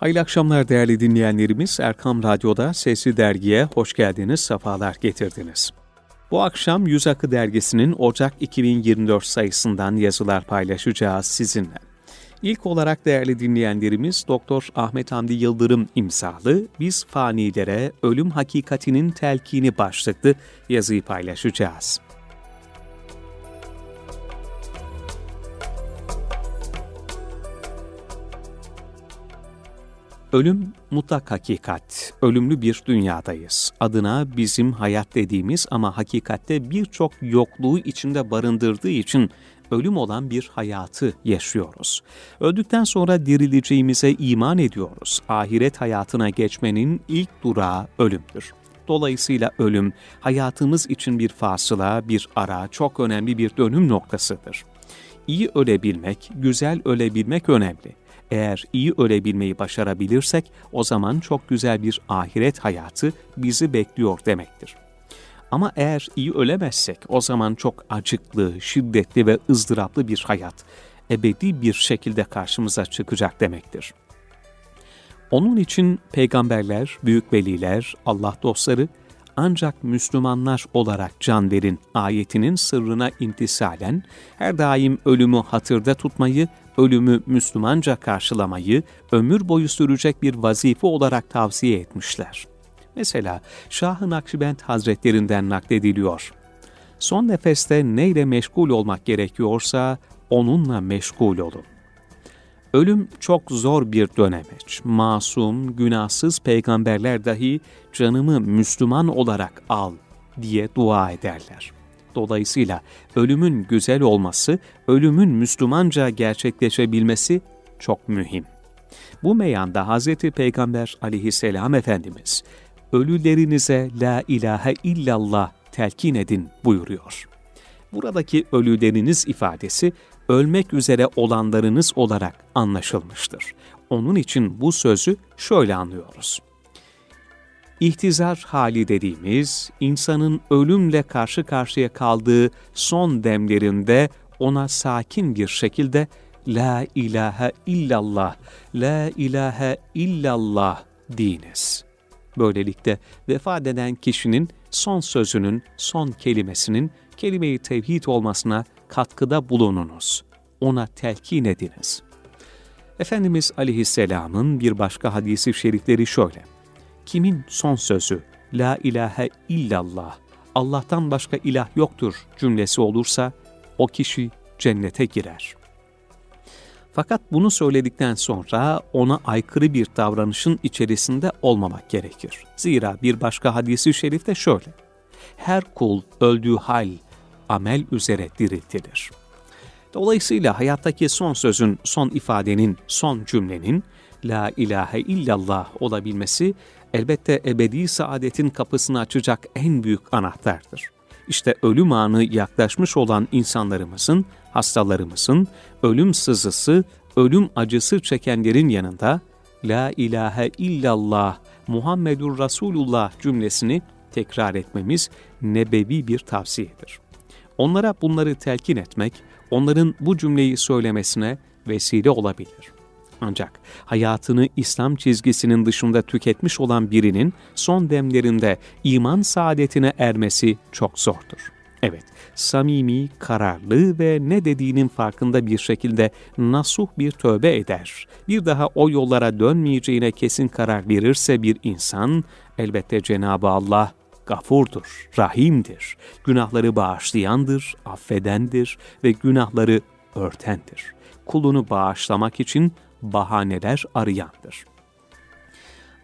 Hayırlı akşamlar değerli dinleyenlerimiz. Erkam Radyo'da Sesli Dergi'ye hoş geldiniz, sefalar getirdiniz. Bu akşam Yüz Akı Dergisi'nin Ocak 2024 sayısından yazılar paylaşacağız sizinle. İlk olarak değerli dinleyenlerimiz Doktor Ahmet Hamdi Yıldırım imzalı Biz Fanilere Ölüm Hakikatinin Telkini başlıklı yazıyı paylaşacağız. Ölüm mutlak hakikat. Ölümlü bir dünyadayız. Adına bizim hayat dediğimiz ama hakikatte birçok yokluğu içinde barındırdığı için ölüm olan bir hayatı yaşıyoruz. Öldükten sonra dirileceğimize iman ediyoruz. Ahiret hayatına geçmenin ilk durağı ölümdür. Dolayısıyla ölüm hayatımız için bir fasıla, bir ara, çok önemli bir dönüm noktasıdır. İyi ölebilmek, güzel ölebilmek önemli. Eğer iyi ölebilmeyi başarabilirsek o zaman çok güzel bir ahiret hayatı bizi bekliyor demektir. Ama eğer iyi ölemezsek o zaman çok acıklı, şiddetli ve ızdıraplı bir hayat ebedi bir şekilde karşımıza çıkacak demektir. Onun için peygamberler, büyük veliler, Allah dostları ancak Müslümanlar olarak can verin ayetinin sırrına intisalen her daim ölümü hatırda tutmayı, ölümü Müslümanca karşılamayı ömür boyu sürecek bir vazife olarak tavsiye etmişler. Mesela Şah-ı Nakşibend Hazretlerinden naklediliyor. Son nefeste neyle meşgul olmak gerekiyorsa onunla meşgul olun. Ölüm çok zor bir dönemeç. Masum, günahsız peygamberler dahi canımı Müslüman olarak al diye dua ederler. Dolayısıyla ölümün güzel olması, ölümün Müslümanca gerçekleşebilmesi çok mühim. Bu meyanda Hz. Peygamber aleyhisselam Efendimiz, ölülerinize la ilahe illallah telkin edin buyuruyor. Buradaki ölüleriniz ifadesi ölmek üzere olanlarınız olarak anlaşılmıştır. Onun için bu sözü şöyle anlıyoruz. İhtizar hali dediğimiz, insanın ölümle karşı karşıya kaldığı son demlerinde ona sakin bir şekilde La ilahe illallah, La ilahe illallah deyiniz. Böylelikle vefat eden kişinin son sözünün, son kelimesinin kelime-i tevhid olmasına katkıda bulununuz. Ona telkin ediniz. Efendimiz aleyhisselamın bir başka hadisi şerifleri şöyle. Kimin son sözü La ilahe illallah, Allah'tan başka ilah yoktur cümlesi olursa o kişi cennete girer. Fakat bunu söyledikten sonra ona aykırı bir davranışın içerisinde olmamak gerekir. Zira bir başka hadisi şerifte şöyle. Her kul öldüğü hal amel üzere diriltilir. Dolayısıyla hayattaki son sözün, son ifadenin, son cümlenin La ilahe illallah olabilmesi elbette ebedi saadetin kapısını açacak en büyük anahtardır. İşte ölüm anı yaklaşmış olan insanlarımızın, hastalarımızın ölüm sızısı, ölüm acısı çekenlerin yanında La ilahe illallah Muhammedur Resulullah cümlesini tekrar etmemiz nebevi bir tavsiyedir. Onlara bunları telkin etmek, onların bu cümleyi söylemesine vesile olabilir. Ancak hayatını İslam çizgisinin dışında tüketmiş olan birinin son demlerinde iman saadetine ermesi çok zordur. Evet, samimi, kararlı ve ne dediğinin farkında bir şekilde nasuh bir tövbe eder. Bir daha o yollara dönmeyeceğine kesin karar verirse bir insan, elbette Cenab-ı Allah gafurdur, rahimdir, günahları bağışlayandır, affedendir ve günahları örtendir. Kulunu bağışlamak için bahaneler arayandır.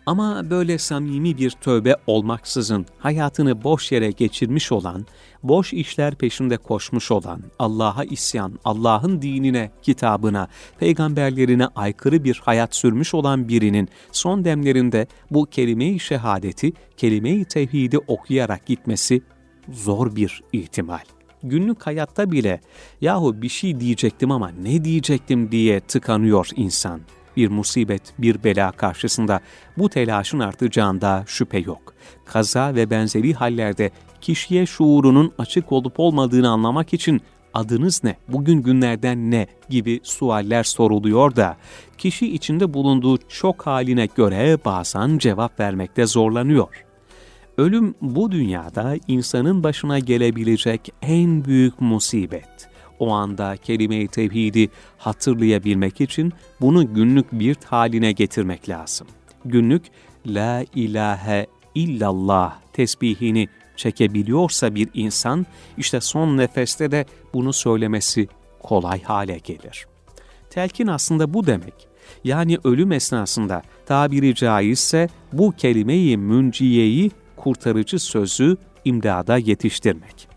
Ama böyle samimi bir tövbe olmaksızın hayatını boş yere geçirmiş olan, boş işler peşinde koşmuş olan, Allah'a isyan, Allah'ın dinine, kitabına, peygamberlerine aykırı bir hayat sürmüş olan birinin son demlerinde bu kelime-i şehadeti, kelime-i tevhidi okuyarak gitmesi zor bir ihtimal. Günlük hayatta bile yahu bir şey diyecektim ama ne diyecektim diye tıkanıyor insan bir musibet, bir bela karşısında bu telaşın artacağında şüphe yok. Kaza ve benzeri hallerde kişiye şuurunun açık olup olmadığını anlamak için adınız ne, bugün günlerden ne gibi sualler soruluyor da kişi içinde bulunduğu çok haline göre bazen cevap vermekte zorlanıyor. Ölüm bu dünyada insanın başına gelebilecek en büyük musibet. O anda kelime-i tevhidi hatırlayabilmek için bunu günlük bir haline getirmek lazım. Günlük La ilahe illallah tesbihini çekebiliyorsa bir insan, işte son nefeste de bunu söylemesi kolay hale gelir. Telkin aslında bu demek. Yani ölüm esnasında tabiri caizse bu kelimeyi münciyeyi kurtarıcı sözü imdada yetiştirmek.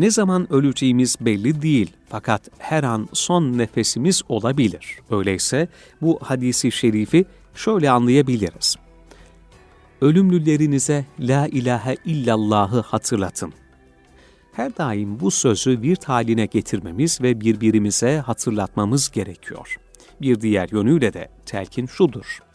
Ne zaman öleceğimiz belli değil fakat her an son nefesimiz olabilir. Öyleyse bu hadisi şerifi şöyle anlayabiliriz. Ölümlülerinize la ilahe illallahı hatırlatın. Her daim bu sözü virt haline getirmemiz ve birbirimize hatırlatmamız gerekiyor. Bir diğer yönüyle de telkin şudur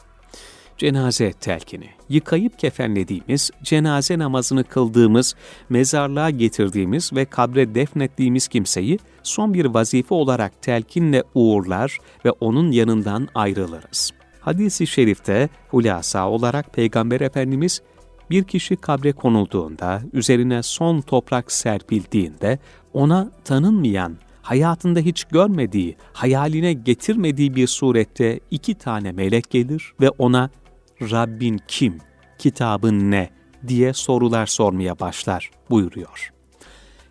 cenaze telkini, yıkayıp kefenlediğimiz, cenaze namazını kıldığımız, mezarlığa getirdiğimiz ve kabre defnettiğimiz kimseyi son bir vazife olarak telkinle uğurlar ve onun yanından ayrılırız. Hadis-i şerifte hulasa olarak Peygamber Efendimiz bir kişi kabre konulduğunda, üzerine son toprak serpildiğinde ona tanınmayan, hayatında hiç görmediği, hayaline getirmediği bir surette iki tane melek gelir ve ona Rabbin kim, kitabın ne diye sorular sormaya başlar buyuruyor.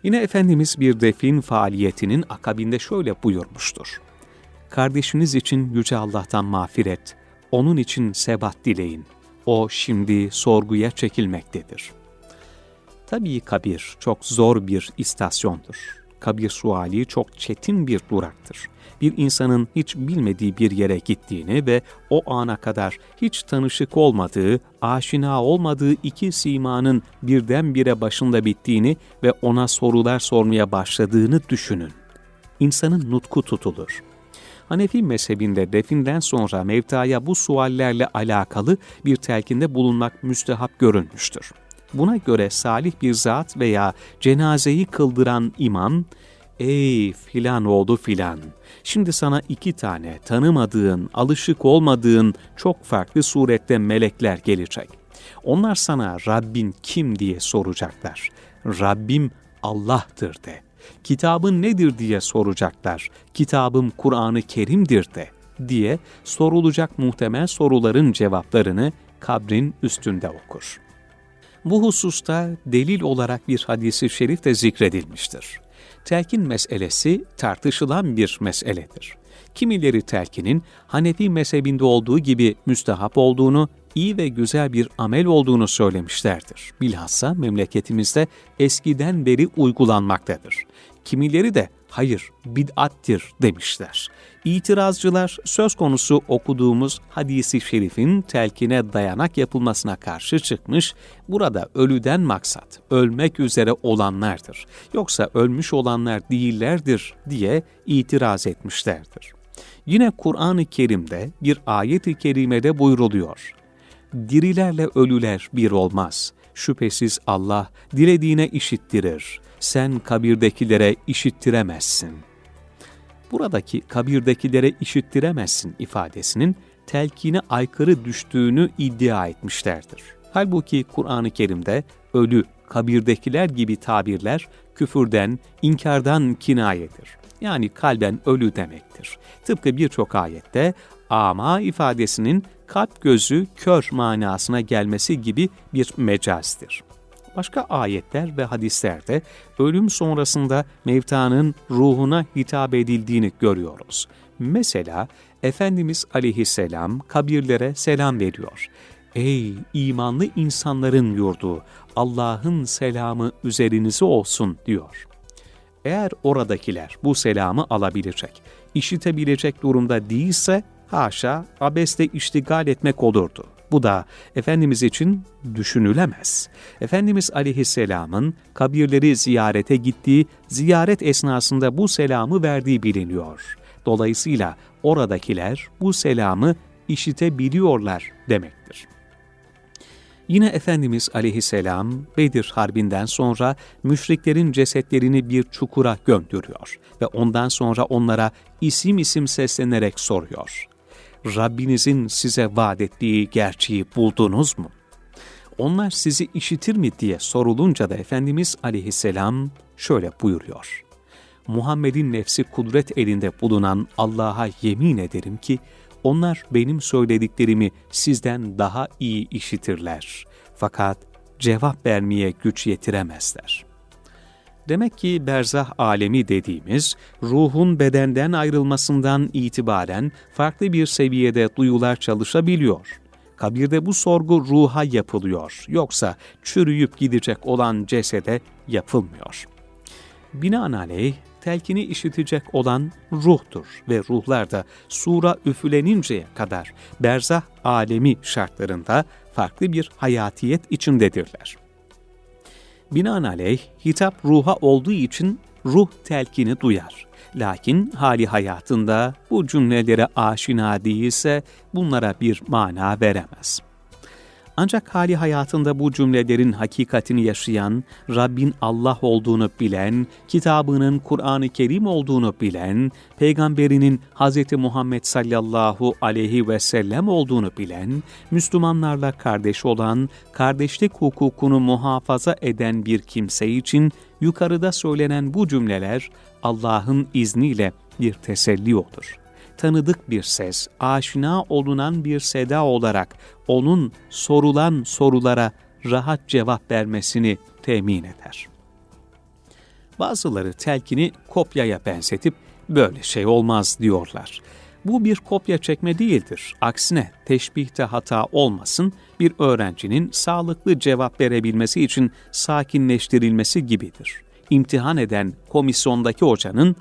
Yine Efendimiz bir defin faaliyetinin akabinde şöyle buyurmuştur. Kardeşiniz için Yüce Allah'tan mağfiret, onun için sebat dileyin. O şimdi sorguya çekilmektedir. Tabii kabir çok zor bir istasyondur. Kabir suali çok çetin bir duraktır bir insanın hiç bilmediği bir yere gittiğini ve o ana kadar hiç tanışık olmadığı, aşina olmadığı iki simanın birdenbire başında bittiğini ve ona sorular sormaya başladığını düşünün. İnsanın nutku tutulur. Hanefi mezhebinde definden sonra mevtaya bu suallerle alakalı bir telkinde bulunmak müstehap görülmüştür. Buna göre salih bir zat veya cenazeyi kıldıran imam, ''Ey filan oldu filan, Şimdi sana iki tane tanımadığın, alışık olmadığın çok farklı surette melekler gelecek. Onlar sana Rabbin kim diye soracaklar. Rabbim Allah'tır de. Kitabın nedir diye soracaklar. Kitabım Kur'an-ı Kerim'dir de diye sorulacak muhtemel soruların cevaplarını kabrin üstünde okur. Bu hususta delil olarak bir hadisi şerif de zikredilmiştir telkin meselesi tartışılan bir meseledir. Kimileri telkinin Hanefi mezhebinde olduğu gibi müstehap olduğunu, iyi ve güzel bir amel olduğunu söylemişlerdir. Bilhassa memleketimizde eskiden beri uygulanmaktadır. Kimileri de hayır bid'attir demişler. İtirazcılar söz konusu okuduğumuz hadisi şerifin telkine dayanak yapılmasına karşı çıkmış, burada ölüden maksat ölmek üzere olanlardır. Yoksa ölmüş olanlar değillerdir diye itiraz etmişlerdir. Yine Kur'an-ı Kerim'de bir ayet-i kerimede buyruluyor. Dirilerle ölüler bir olmaz. Şüphesiz Allah dilediğine işittirir. Sen kabirdekilere işittiremezsin.'' Buradaki kabirdekilere işittiremezsin ifadesinin telkine aykırı düştüğünü iddia etmişlerdir. Halbuki Kur'an-ı Kerim'de ölü, kabirdekiler gibi tabirler küfürden, inkardan kinayedir. Yani kalben ölü demektir. Tıpkı birçok ayette ama ifadesinin kalp gözü kör manasına gelmesi gibi bir mecazdır başka ayetler ve hadislerde ölüm sonrasında mevtanın ruhuna hitap edildiğini görüyoruz. Mesela Efendimiz aleyhisselam kabirlere selam veriyor. Ey imanlı insanların yurdu, Allah'ın selamı üzerinize olsun diyor. Eğer oradakiler bu selamı alabilecek, işitebilecek durumda değilse haşa abeste iştigal etmek olurdu. Bu da Efendimiz için düşünülemez. Efendimiz aleyhisselamın kabirleri ziyarete gittiği, ziyaret esnasında bu selamı verdiği biliniyor. Dolayısıyla oradakiler bu selamı işitebiliyorlar demektir. Yine Efendimiz aleyhisselam Bedir Harbi'nden sonra müşriklerin cesetlerini bir çukura gömdürüyor ve ondan sonra onlara isim isim seslenerek soruyor. Rabbinizin size vaat ettiği gerçeği buldunuz mu? Onlar sizi işitir mi diye sorulunca da Efendimiz aleyhisselam şöyle buyuruyor. Muhammed'in nefsi kudret elinde bulunan Allah'a yemin ederim ki onlar benim söylediklerimi sizden daha iyi işitirler. Fakat cevap vermeye güç yetiremezler. Demek ki berzah alemi dediğimiz, ruhun bedenden ayrılmasından itibaren farklı bir seviyede duyular çalışabiliyor. Kabirde bu sorgu ruha yapılıyor, yoksa çürüyüp gidecek olan cesede yapılmıyor. Binaenaleyh telkini işitecek olan ruhtur ve ruhlar da sura üfüleninceye kadar berzah alemi şartlarında farklı bir hayatiyet içindedirler. Binaenaleyh hitap ruha olduğu için ruh telkini duyar. Lakin hali hayatında bu cümlelere aşina değilse bunlara bir mana veremez.'' Ancak hali hayatında bu cümlelerin hakikatini yaşayan, Rabbin Allah olduğunu bilen, kitabının Kur'an-ı Kerim olduğunu bilen, peygamberinin Hz. Muhammed sallallahu aleyhi ve sellem olduğunu bilen, Müslümanlarla kardeş olan, kardeşlik hukukunu muhafaza eden bir kimse için yukarıda söylenen bu cümleler Allah'ın izniyle bir teselli olur.'' Tanıdık bir ses, aşina olunan bir seda olarak onun sorulan sorulara rahat cevap vermesini temin eder. Bazıları telkini kopyaya benzetip böyle şey olmaz diyorlar. Bu bir kopya çekme değildir. Aksine teşbihte hata olmasın, bir öğrencinin sağlıklı cevap verebilmesi için sakinleştirilmesi gibidir. İmtihan eden komisyondaki hocanın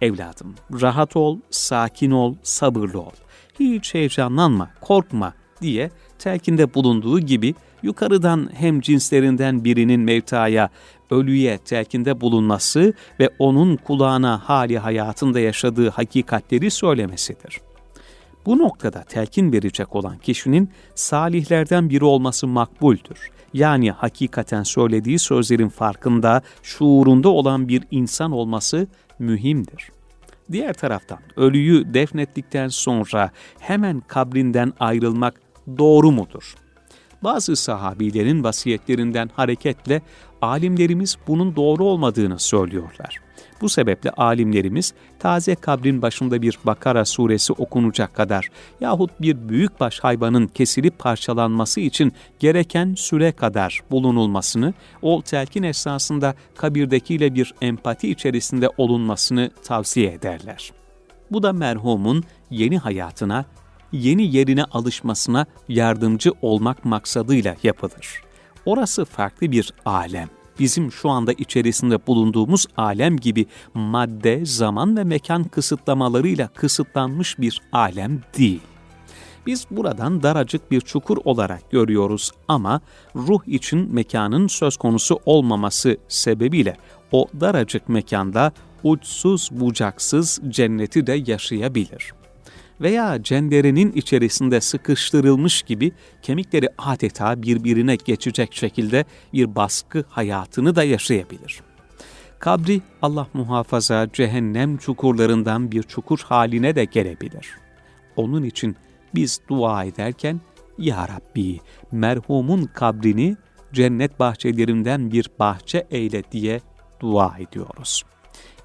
Evladım, rahat ol, sakin ol, sabırlı ol. Hiç heyecanlanma, korkma diye telkinde bulunduğu gibi yukarıdan hem cinslerinden birinin mevtaya, ölüye telkinde bulunması ve onun kulağına hali hayatında yaşadığı hakikatleri söylemesidir. Bu noktada telkin verecek olan kişinin salihlerden biri olması makbuldür. Yani hakikaten söylediği sözlerin farkında, şuurunda olan bir insan olması mühimdir. Diğer taraftan ölüyü defnettikten sonra hemen kabrinden ayrılmak doğru mudur? Bazı sahabilerin vasiyetlerinden hareketle alimlerimiz bunun doğru olmadığını söylüyorlar. Bu sebeple alimlerimiz taze kabrin başında bir Bakara suresi okunacak kadar yahut bir büyükbaş hayvanın kesilip parçalanması için gereken süre kadar bulunulmasını, o telkin esnasında kabirdekiyle bir empati içerisinde olunmasını tavsiye ederler. Bu da merhumun yeni hayatına, yeni yerine alışmasına yardımcı olmak maksadıyla yapılır. Orası farklı bir alem bizim şu anda içerisinde bulunduğumuz alem gibi madde, zaman ve mekan kısıtlamalarıyla kısıtlanmış bir alem değil. Biz buradan daracık bir çukur olarak görüyoruz ama ruh için mekanın söz konusu olmaması sebebiyle o daracık mekanda uçsuz bucaksız cenneti de yaşayabilir veya cenderinin içerisinde sıkıştırılmış gibi kemikleri adeta birbirine geçecek şekilde bir baskı hayatını da yaşayabilir. Kabri Allah muhafaza cehennem çukurlarından bir çukur haline de gelebilir. Onun için biz dua ederken Ya Rabbi merhumun kabrini cennet bahçelerinden bir bahçe eyle diye dua ediyoruz.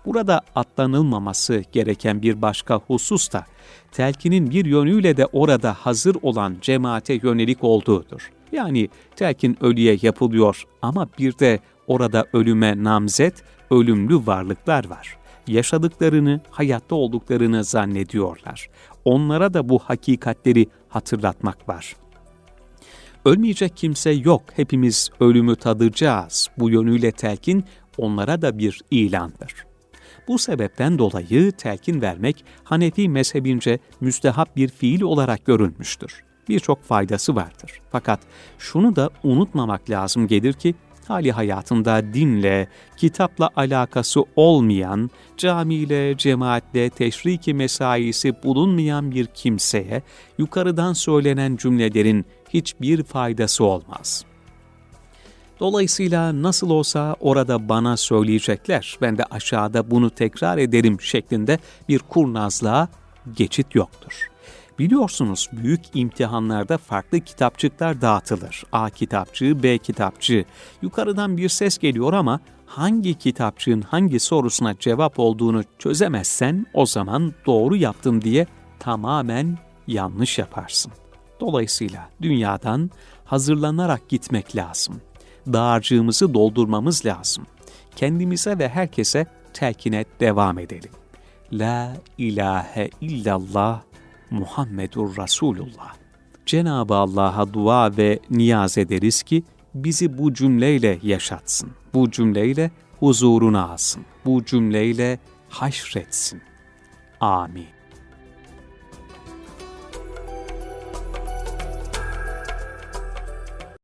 Burada atlanılmaması gereken bir başka husus da telkinin bir yönüyle de orada hazır olan cemaate yönelik olduğudur. Yani telkin ölüye yapılıyor ama bir de orada ölüme namzet, ölümlü varlıklar var. Yaşadıklarını, hayatta olduklarını zannediyorlar. Onlara da bu hakikatleri hatırlatmak var. Ölmeyecek kimse yok, hepimiz ölümü tadacağız. Bu yönüyle telkin onlara da bir ilandır. Bu sebepten dolayı telkin vermek Hanefi mezhebince müstehap bir fiil olarak görülmüştür. Birçok faydası vardır. Fakat şunu da unutmamak lazım gelir ki hali hayatında dinle, kitapla alakası olmayan, camiyle, cemaatle, teşriki mesaisi bulunmayan bir kimseye yukarıdan söylenen cümlelerin hiçbir faydası olmaz. Dolayısıyla nasıl olsa orada bana söyleyecekler, ben de aşağıda bunu tekrar ederim şeklinde bir kurnazlığa geçit yoktur. Biliyorsunuz büyük imtihanlarda farklı kitapçıklar dağıtılır. A kitapçığı, B kitapçığı. Yukarıdan bir ses geliyor ama hangi kitapçığın hangi sorusuna cevap olduğunu çözemezsen o zaman doğru yaptın diye tamamen yanlış yaparsın. Dolayısıyla dünyadan hazırlanarak gitmek lazım. Dağarcığımızı doldurmamız lazım. Kendimize ve herkese telkine devam edelim. La ilahe illallah Muhammedur Resulullah. Cenab-ı Allah'a dua ve niyaz ederiz ki bizi bu cümleyle yaşatsın. Bu cümleyle huzuruna alsın. Bu cümleyle haşretsin. Amin.